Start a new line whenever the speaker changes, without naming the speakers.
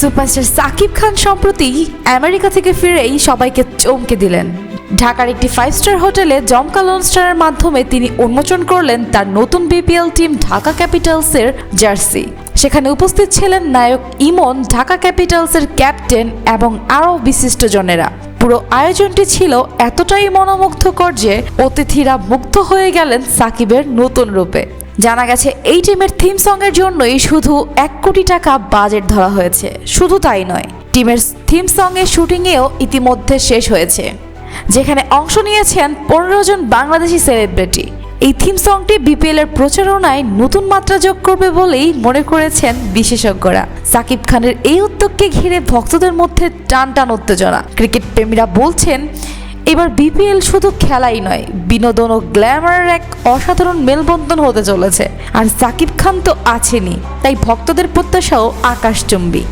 Superstar Shakib Khan সম্প্রতি America থেকে ফিরেই সবাইকে চমকে দিলেন। ঢাকার একটি ফাইভ স্টার হোটেলে জমকাল অনুষ্ঠানের মাধ্যমে তিনি উন্মোচন করলেন তার নতুন বিপিএল টিম ঢাকা ক্যাপিটালসের জার্সি সেখানে উপস্থিত ছিলেন নায়ক ইমন, ঢাকা ক্যাপিটালসের ক্যাপ্টেন এবং আরও বিশিষ্টজনেরা পুরো আয়োজনটি ছিল এতটাই মনোমুগ্ধকর যে অতিথিরা মুগ্ধ হয়ে গেলেন সাকিবের নতুন রূপে। জানা গেছে, এই টিমের থিম সংয়ের জন্যই শুধু এক কোটি টাকা বাজেট ধরা হয়েছে। শুধু তাই নয়, টিমের থিম সঙ্গের শুটিংয়েও ইতিমধ্যে শেষ হয়েছে। যেখানে অংশ নিয়েছেন পনেরো জন বাংলাদেশি সেলিব্রিটি এই থিম সংটি বিপিএল এর প্রচারণায় নতুন মাত্রা যোগ করবে বলেই মনে করেছেন বিশেষজ্ঞরা। সাকিব খানের এই উদ্যোগকে ঘিরে ভক্তদের মধ্যে টান টান উত্তেজনা। ক্রিকেট প্রেমীরা বলছেন এবার বিপিএল শুধু খেলাই নয়, বিনোদন ও গ্ল্যামারের এক অসাধারণ মেলবন্ধন হতে চলেছে। আর সাকিব খান তো আছেনই, তাই ভক্তদের প্রত্যাশাও আকাশচুম্বী।